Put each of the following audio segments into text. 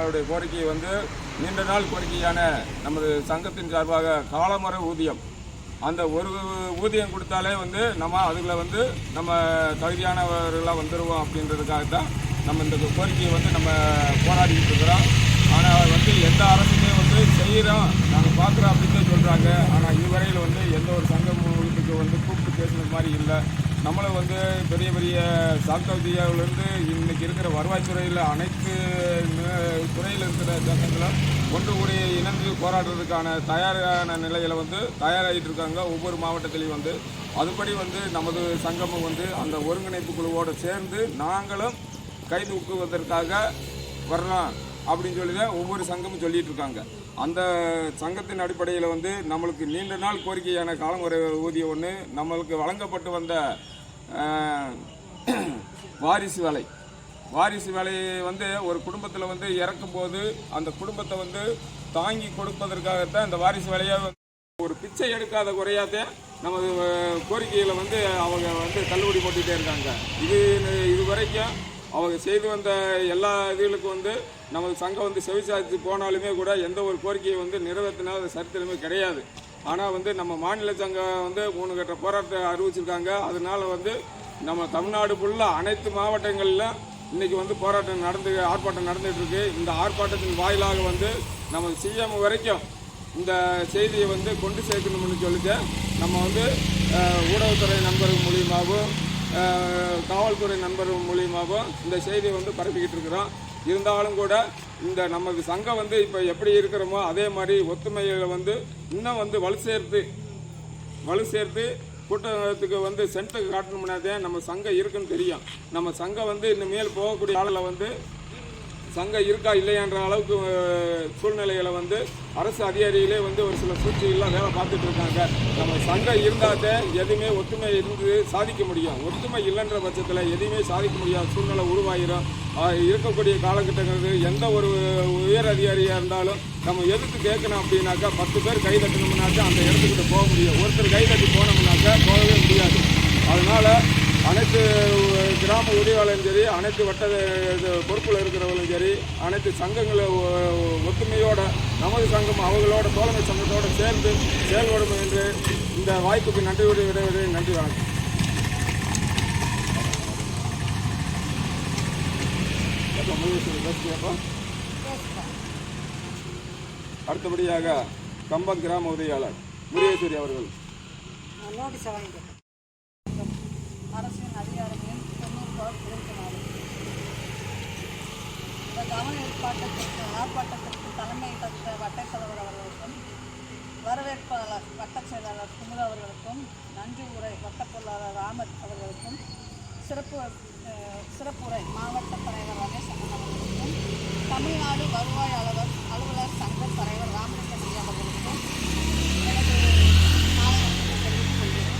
நம்மளுடைய கோரிக்கை வந்து நீண்ட நாள் கோரிக்கையான நமது சங்கத்தின் சார்பாக காலமுறை ஊதியம். அந்த ஒரு ஊதியம் கொடுத்தாலே வந்து நம்ம அதுகளை வந்து நம்ம தகுதியானவர்களாக வந்துடுவோம் அப்படின்றதுக்காக தான் நம்ம இந்த கோரிக்கையை வந்து நம்ம போராடிக்கிட்டு இருக்கிறோம். ஆனால் வந்து எந்த அரசுமே வந்து செய்கிறோம் நாங்கள் பார்க்குறோம் அப்படின்னு சொல்கிறாங்க ஆனால் இதுவரையில் வந்து எந்த ஒரு சங்கம் வீட்டுக்கு வந்து கூப்பிட்டு பேசுகிற மாதிரி இல்லை. நம்மளும் வந்து பெரிய பெரிய சாப்தவியாவிலேருந்து இன்னைக்கு இருக்கிற வருவாய்த்துறையில் அனைத்து துறையில் இருக்கிற சங்கங்களும் ஒன்று கூடி இணைந்து போராடுறதுக்கான தயாரான நிலையில் வந்து தயாராகிட்டு இருக்காங்க ஒவ்வொரு மாவட்டத்திலையும் வந்து. அதுபடி வந்து நமது சங்கமும் வந்து அந்த ஒருங்கிணைப்பு குழுவோடு சேர்ந்து நாங்களும் கை தூக்குவதற்காக வரலாம் அப்படின்னு சொல்லி தான் ஒவ்வொரு சங்கமும் சொல்லிட்டு இருக்காங்க. அந்த சங்கத்தின் அடிப்படையில் வந்து நம்மளுக்கு நீண்ட நாள் கோரிக்கையான காலமுறை ஊதியம் ஒன்று நம்மளுக்கு வழங்கப்பட்டு வந்த வாரிசு வேலை. வாரிசு வேலையை வந்து ஒரு குடும்பத்தில் வந்து இறக்கும்போது அந்த குடும்பத்தை வந்து தாங்கி கொடுப்பதற்காகத்தான் இந்த வாரிசு வேலையை ஒரு பிச்சை எடுக்காத குறையாதே நமது கோரிக்கையில் வந்து அவங்க வந்து தள்ளுபடி போட்டுகிட்டே இருக்காங்க. இது இது வரைக்கும் அவங்க செய்து வந்த எல்லா இதுகளுக்கும் வந்து நமது சங்கம் வந்து செவிசாய்த்து போனாலுமே கூட எந்த ஒரு கோரிக்கையை வந்து நிறைவேற்றினாத சரித்திரமே கிடையாது. ஆனால் வந்து நம்ம மாநில சங்கம் வந்து மூணு கட்ட போராட்டத்தை அறிவிச்சிருக்காங்க. அதனால வந்து நம்ம தமிழ்நாடு ஃபுல்லாக அனைத்து மாவட்டங்களில் இன்றைக்கி வந்து போராட்டம் நடந்து ஆர்ப்பாட்டம் நடந்துகிட்ருக்கு இந்த ஆர்ப்பாட்டத்தின் வாயிலாக வந்து நம்ம சிஎம் வரைக்கும் இந்த செய்தியை வந்து கொண்டு சேர்க்கணும்னு சொல்லிட்டு நம்ம வந்து ஊடகத்துறை நண்பர்கள் மூலியமாகவும் காவல்துறை நண்பர்கள் மூலியமாகவும் இந்த செய்தியை வந்து பரப்பிக்கிட்டு இருக்கிறோம். இருந்தாலும் கூட இந்த நமது சங்கம் வந்து இப்போ எப்படி இருக்கிறோமோ அதே மாதிரி ஒத்துமையில் வந்து இன்னும் வந்து வலு சேர்த்து வலு சேர்த்து கூட்டத்துக்கு வந்து சென்ட்டுக்கு காட்டணும்னாதே தான் நம்ம சங்கம் இருக்குன்னு தெரியும். நம்ம சங்கம் வந்து இனிமேல் போகக்கூடிய ஆளில் வந்து சங்கம் இருக்கா இல்லையான்ற அளவுக்கு சூழ்நிலையில் சூழ்நிலைகளை வந்து அரசு அதிகாரிகளே வந்து ஒரு சில சூழ்ச்சிகள்லாம் வேலை பார்த்துட்டு இருக்காங்க. நம்ம சங்கம் இருந்தாதே எதுவுமே ஒற்றுமை இருந்து சாதிக்க முடியும். ஒற்றுமை இல்லைன்ற பட்சத்தில் எதையுமே சாதிக்க முடியாத சூழ்நிலை உருவாகிரும் இருக்கக்கூடிய காலகட்டங்கள் எந்த ஒரு உயர் அதிகாரியாக இருந்தாலும் நம்ம எதுக்கு கேட்கணும் அப்படின்னாக்கா பத்து பேர் கை தட்டணும்னாக்கா அந்த இடத்துக்கிட்ட போக முடியும். ஒருத்தர் கை தட்டி போனோம்னாக்கா போகவே முடியாது. அதனால் அனைத்து கிராம உதவியாளரும் சரி அனைத்து வட்ட பொறுப்பில் இருக்கிறவங்களும் சரி அனைத்து சங்கங்களை ஒற்றுமையோட நமது சங்கம் அவங்களோட தோழமை சங்கத்தோடு சேர்ந்து செயல்படும் என்று இந்த வாய்ப்புக்கு நன்றி விட நன்றி வணக்கம். அடுத்தபடியாக கம்பம் கிராம உதவியாளர் முருகேஸ்வரி அவர்கள். நோட்டீஸ் வாங்கிக்கிறேன் அரசின் அதிகாரங்களின் தொண்ணூறு பார் இருபத்தி நாலு இந்த கவன ஏற்பாட்டத்திற்கு ஆர்ப்பாட்டத்திற்கு தலைமை தந்த வட்டச் தலைவர் அவர்களுக்கும் வரவேற்பாளர் வட்டச் செயலாளர் குமுத அவர்களுக்கும் நன்றி உரை வட்டப் பொருளாளர் ராமத் அவர்களுக்கும் சிறப்பு சிறப்புரை மாவட்ட தலைவர் ரமேசன் அவர்களுக்கும் தமிழ்நாடு வருவாய் அலுவலர் அலுவலர் சங்க தலைவர் ராமலிங்கமணி அவர்களுக்கும் எனது மாலை வணக்கத்தை தெரிவித்துக் கொள்கிறேன்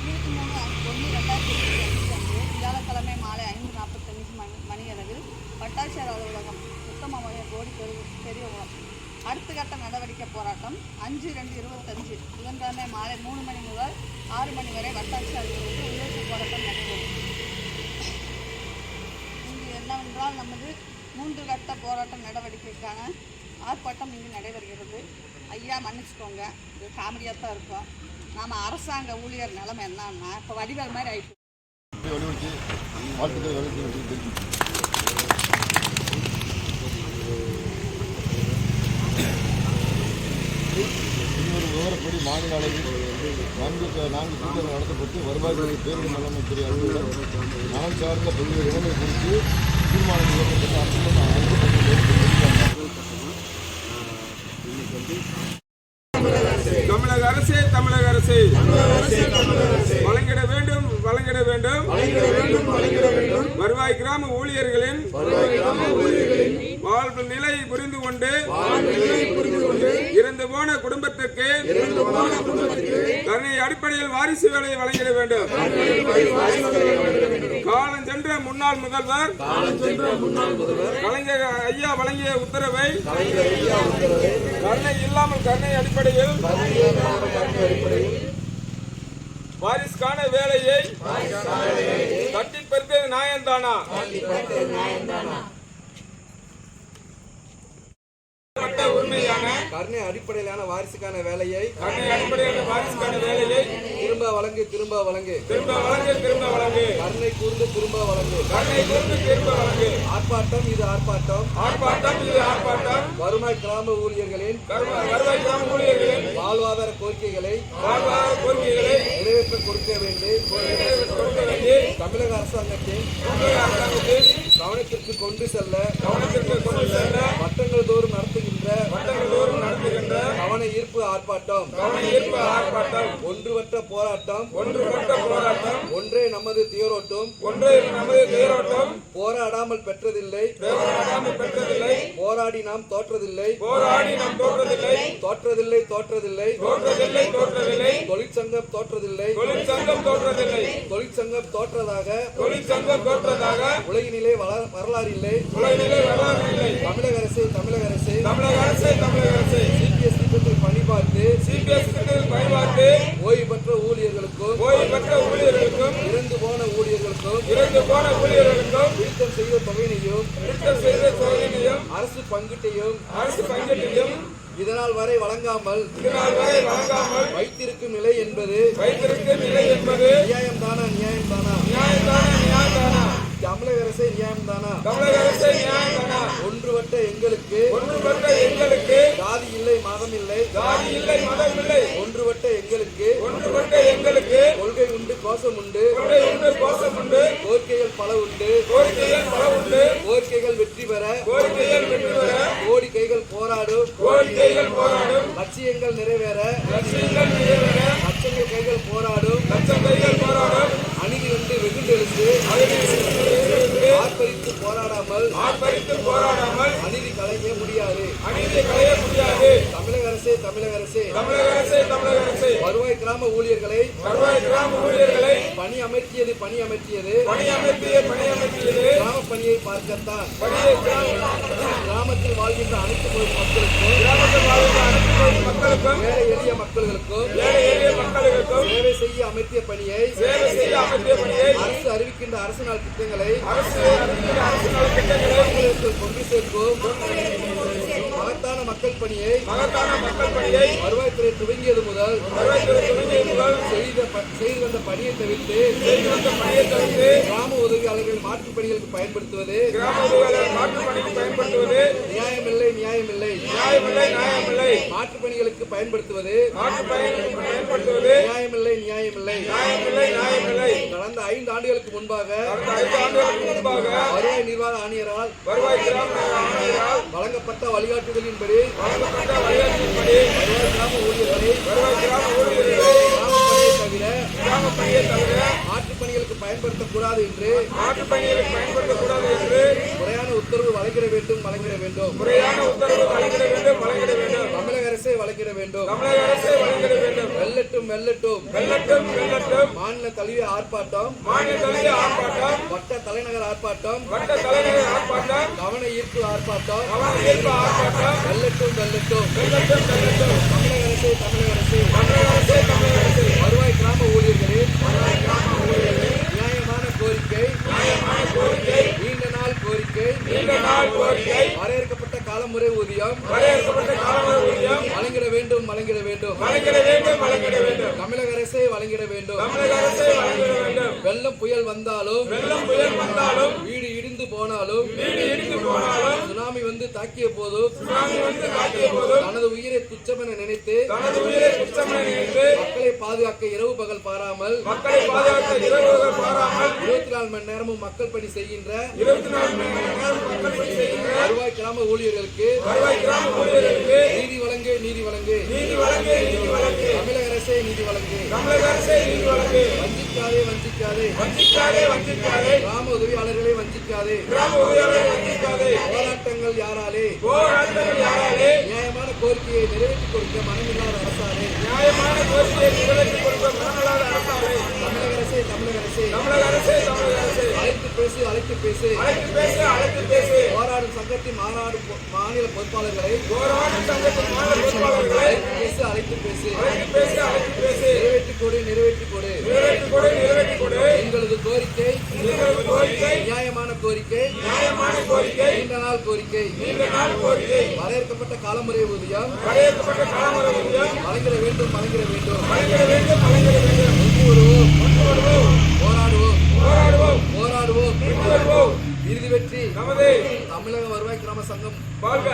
இருபத்தி மூணு ஒன்று ரெண்டாயிரத்தி இருபத்தி அஞ்சு அன்று வியாழக்கிழமை மாலை ஐந்து நாற்பத்தஞ்சு மணி மணியளவில் வட்டாட்சியர் அலுவலகம் உத்தமமய கோடி பெரு அடுத்த கட்ட நடவடிக்கை போராட்டம் அஞ்சு ரெண்டு இருபத்தஞ்சு புதன்கிழமை மாலை மூணு மணி முதல் ஆறு மணி வரை வட்டாட்சி அலுவலகத்தில் உள்ளூர் போராட்டம் நடைபெறும் இங்கு என்னவென்றால் நமது மூன்று கட்ட போராட்ட நடவடிக்கைக்கான ஆர்ப்பாட்டம் இங்கு நடைபெறுகிறது ஐயா மன்னிச்சுக்கோங்க இது காமெடியாக தான் இருக்கும் நாம் அரசாங்க ஊழியர் நிலைமை என்னன்னா இப்போ வடிவேல் மாதிரி ஆயிட்டு வாழ்த்துக்கள் மாநில அளவில் நான்கு நான்கு கூட்டங்கள் நடத்தப்பட்டு வருவாய்த்துறை பேரிடர் மேலாண்மை துறை அலுவலர் நலம் சார்ந்த பல்வேறு இடங்கள் குறித்து தீர்மானம் இயக்கப்பட்டு அரசுடன் தமிழக அரசு தமிழக அரசு. வழங்கிட வேண்டும் வழங்கிட வேண்டும். வருவாய் கிராம ஊழியர்களின் வாழ்வு நிலை புரிந்து கொண்டு இறந்து போன குடும்பத்திற்கு கருணை அடிப்படையில் வாரிசு வேலையை வழங்கிட வேண்டும். காலம் சென்ற முன்னாள் முதல்வர் கலைஞர் ஐயா வழங்கிய உத்தரவை கருணை இல்லாமல் கருணை அடிப்படையில் வாரிசுக்கான வேலையை தட்டி பறித்தது நியாயம்தானா சட்ட உரிமையான கருணை அடிப்படையிலான வாரிசுக்கான வேலையை கண்ணை அடிப்படையான வாரிசுக்கான வேலையை திரும்ப வழங்கு திரும்ப வழங்கு. திரும்ப வழங்கு திரும்ப வழங்கு. கருணை கூர்ந்து திரும்ப வழங்கு. கண்ணை கூர்ந்து திரும்ப வழங்கு. ஆர்ப்பாட்டம் இது ஆர்ப்பாட்டம். ஆர்ப்பாட்டம் இது ஆர்ப்பாட்டம். வருமாய் கிராம ஊழியர்களின் வருவாய் கிராம ஊழியர்களின் வாழ்வாதார கோரிக்கைகளை வாழ்வாதார கோரிக்கைகளை நிறைவேற்ற கொடுக்க வேண்டி கொடுக்க வேண்டி தமிழக அரசாங்கத்தின் தமிழக அரசாங்கத்தின் கவனத்திற்கு கொண்டு செல்ல கவனத்திற்கு கொண்டு செல்ல வட்டங்கள் தோறும் நடத்துகின்ற வட்டங்கள் தோறும் நடத்துகின்ற கவன ஈர்ப்பு ஆர்ப்பாட்டம். கவன ஈர்ப்பு ஆர்ப்பாட்டம். ஒன்றுவட்ட போராட்டம். ஒன்றுபட்ட போராட்டம். ஒன்றே நமது தேரோட்டும். ஒன்றே நமது தேரோட்டம். போராடாமல் பெற்றதில்லை. தேவராடாமல் பெற்றதில்லை. போராடி நாம் தோற்றதில்லை. போராடி நாம் தோற்றதில்லை. தோற்றதில்லை தோற்றதில்லை. தோற்றதில்லை தோற்றதில்லை. தொழிற்சங்கம் தோற்றதில்லை. தொழிற்சங்கம் தோற்றதில்லை. தொழிற்சங்கம் தோற்றதாக. தொழிற்சங்கம் தோற்றதாக. உலகினிலே வள- வரலாறு இல்லை தமிழக அரசு தமிழக அரசு. தமிழக அரசே தமிழக அரசே. சிபிஎஸ் திட்டத்தில் பணி பார்த்து சிபிஎஸ் திட்டத்தில் பயன்பாட்டு ஓய்வு பெற்ற ஊழியர்களுக்கும் ஓய்வு பெற்ற ஊழியர்களுக்கும் இறந்து போன ஊழியர்களுக்கும் இறந்து போன ஊழியர்களுக்கும் திருத்தம் செய்த தொகையினையும் திருத்தம் செய்த சோதனையும் அரசு பங்கீட்டையும் அரசு பங்கீட்டையும் இதனால் வரை வழங்காமல் இதனால் வரை வழங்காமல் வைத்திருக்கும் நிலை என்பது வைத்திருக்கும் நிலை என்பது நியாயம்தானா நியாயம்தானா நியாயம்தானா நியாயம்தானா அரசே நியாயம்தானா? தமிழக அரசே நியாயம்தானா? ஒன்றுபட்ட எங்களுக்கு ஒன்றுபட்ட எங்களுக்கு ஜாதி இல்லை மதம் இல்லை. ஜாதி இல்லை மதம் இல்லை. ஒன்றுபட்ட எங்களுக்கு ஒன்றுபட்ட எங்களுக்கு கொள்கை உண்டு கோஷம் உண்டு. கொடை உண்டு கோஷம் உண்டு. கோரிக்கைகள் பல உண்டு. கோரிக்கைகள் பல உண்டு. கோரிக்கைகள் வெற்றி பெற கோரிக்கைகள் வெற்றி பெற கோரிக்கைகள் போராடும். கோரிக்கைகள் போராடும். லட்சியங்கள் நிறைவேற லட்சியங்கள் நிறைவேற. லட்சங்கள் கைகள் போராடும். லட்சம் கைகள் போராடும். வெகுண்டெழுந்து ஆர்ப்பரித்து போராடாமல் ஆர்ப்பரித்து போராடாமல் அநீதி கலைய முடியாது. அநீதி களைய முடியாது. அரசே தமிழக அரசே. தமிழக அரசே தமிழக அரசே. வருவாய் கிராம ஊழியர்களை. வருவாய் கிராம ஊழியர்களை. பணி அமர்த்தியது பணி அமர்த்தியது பணி அமைப்பிய பணி அமைப்பியது கிராம பணியை பார்க்கத்தான். கிராமத்தில் வாழ்கின்ற அனைத்து மக்களுக்கும் கிராமத்தில் அனைத்து மக்களுக்கும் ஏழை எளிய மக்களுக்கும் ஏழை எளிய மக்களுக்கும் சேவை செய்ய அமர்த்திய பணியை சேவை செய்ய அமைப்பிய பணியை அரசு அறிவிக்கின்ற அரசு நாள் திட்டங்களை அரசு கொண்டு சேர்க்கும். மகத்தான மக்கள் பணியை மகத்தான மக்கள் பணியை வருவாய்த்துறை துவங்கியது முதல் வருவாய்த்துறை முதல் செய்த செய்து வந்த பணியை தவிர்த்து செய்து வந்த பணியை தவிர்த்து கிராம உதவியாளர்கள் மாற்றுப் பணிகளுக்கு பயன்படுத்துவது கிராம உதவியாளர் மாற்றுப் பணிக்கு பயன்படுத்துவது நியாயமில்லை நியாயமில்லை. நியாயமில்லை நியாயமில்லை. மாற்றுப் பணிகளுக்கு பயன்படுத்துவது மாற்றுப் பணிக்கு பயன்படுத்துவது நியாயமில்லை நியாயமில்லை. நியாயமில்லை நியாயமில்லை. கடந்த ஐந்து ஆண்டுகளுக்கு முன்பாக கடந்த ஐந்து ஆண்டுகளுக்கு முன்பாக வருவாய் நிர்வாக ஆணையரால் வருவாய் ஆணையரால் வழங்கப்பட்ட வழிகாட்டுதலின்படி வழங்கப்பட்ட வழிகாட்டின்படி வருவாய் கிராம ஊழியர்களை வருவாய் கிராம ஊழியர்களை தவிர மாற்றுப் பணிகளுக்கு பயன்படுத்தக்கூடாது என்று மாற்றுப் பணிகளுக்கு பயன்படுத்தக்கூடாது என்று உத்தரவு வழங்கிட வேண்டும் வழங்கிட வேண்டும். முறையான உத்தரவு வழங்கிட வேண்டும் வழங்கிட வேண்டும். தமிழக அரசே வழங்கிட வேண்டும். தமிழக அரசே வழங்கிட வேண்டும். வெல்லட்டும் வெல்லட்டும். வெள்ளட்டும் வெள்ளட்டும் மாநில தழுவிய ஆர்ப்பாட்டம். மாநில தழுவிய ஆர்ப்பாட்டம். வட்ட தலைநகர் ஆர்ப்பாட்டம். வட்ட தலைநகர் ஆர்ப்பாட்டம். கவன ஈர்ப்பு ஆர்ப்பாட்டம். கவன ஈர்ப்பு ஆர்ப்பாட்டம். வெல்லட்டும் வெல்லட்டும். வெள்ளட்டும் வெள்ளட்டும் தமிழக அரசே தமிழக அரசே. தமிழக அரசே தமிழக அரசே. வருவாய் கிராம ஊழியர்களே. நியாயமான கோரிக்கை நீண்ட நாள் கோரிக்கை நீண்ட நாள் கோரிக்கை வரையறுக்கப்பட்ட காலமுறை ஊதியம் வழங்கிட வேண்டும் வழங்கிட வேண்டும். வழங்கிட வேண்டும் வழங்கிட வேண்டும். தமிழக அரசே வழங்கிட வேண்டும். தமிழக அரசே வழங்கிட வேண்டும். வெள்ளம் புயல் வந்தாலும் வெள்ளம் புயல் வந்தாலும் வீடு இடிந்து போனாலும் வீடு இடிந்து போனாலும் தாக்கிய போதும் தனது உயிரை துச்சமென நினைத்து மக்களை பாதுகாக்க இரவு பகல் பாராமல் மக்களை பாதுகாக்க இரவுகள் பாராமல் இருபத்தி நாலு மணி நேரமும் மக்கள் பணி செய்கின்ற இருபத்தி நாலு மணி நேரம் மக்கள் பணி செய்கின்ற வருவாய் கிராம ஊழியர்களுக்கு வருவாய் கிராம ஊழியர்களுக்கு நீதி வழங்கு நீதி வழங்கு. நீதி வழங்கு நீதி வழங்கு. தமிழக அரசே நீதி வழங்கு. தமிழக அரசே நீதி வழங்கு. வஞ்சிக்காதே வஞ்சிக்காதே. வஞ்சிக்காதே வஞ்சிக்காதே. கிராம உதவியாளர்களை வஞ்சிக்காதே. கிராம உதவியாளரை வஞ்சிக்காதே. போராட்டங்கள் யாராலே? நியாயமான கோரிக்கையை நிறைவேற்றி கொடுக்க மனமில்லாத அரசாலே. நியாயமான கோரிக்கையை நிறைவேற்றி கொடுக்க மனநலாத அரசாலே. தமிழக அரசே தமிழக அரசே. தமிழக அரசே தமிழக அரசே. அழைத்து பேசு அழைத்து பேசு. அழைத்து பேசு அழைத்து பேசு. போராடும் சங்கத்தின் மாநில பொறுப்பாளர்களை. போராட்ட சங்கத்தின் மாநில பொறுப்பாளர்களை. அழைத்து பேசு அழைத்து பேசு. அழைத்து பேசு அழைத்து பேசு. நிறைவேற்றி கொடு நிறைவேற்றி கொடு. நிறைவேற்றி கொடு நிறைவேற்றி கொடு. எங்களது கோரிக்கை கோரிக்கை நியாயமான கோரிக்கை நியாயமான கோரிக்கை நீண்ட நாள் கோரிக்கை நீண்ட நாள் கோரிக்கை. வரையறுக்கப்பட்ட காலமுறை ஊதியம் வரையறுக்கப்பட்ட காலமுறை ஊதியம் வழங்கிட வேண்டும் வழங்கிட வேண்டும். வழங்கிட வேண்டும் வழங்கிட வேண்டும். ஒன்று வருவோம் ஒன்று வருவோம் போராடுவோம். போராடுவோம் போராடுவோம் இறுதி வெற்றி. நமது தமிழக வருவாய் கிராம சங்கம். வாழ்க.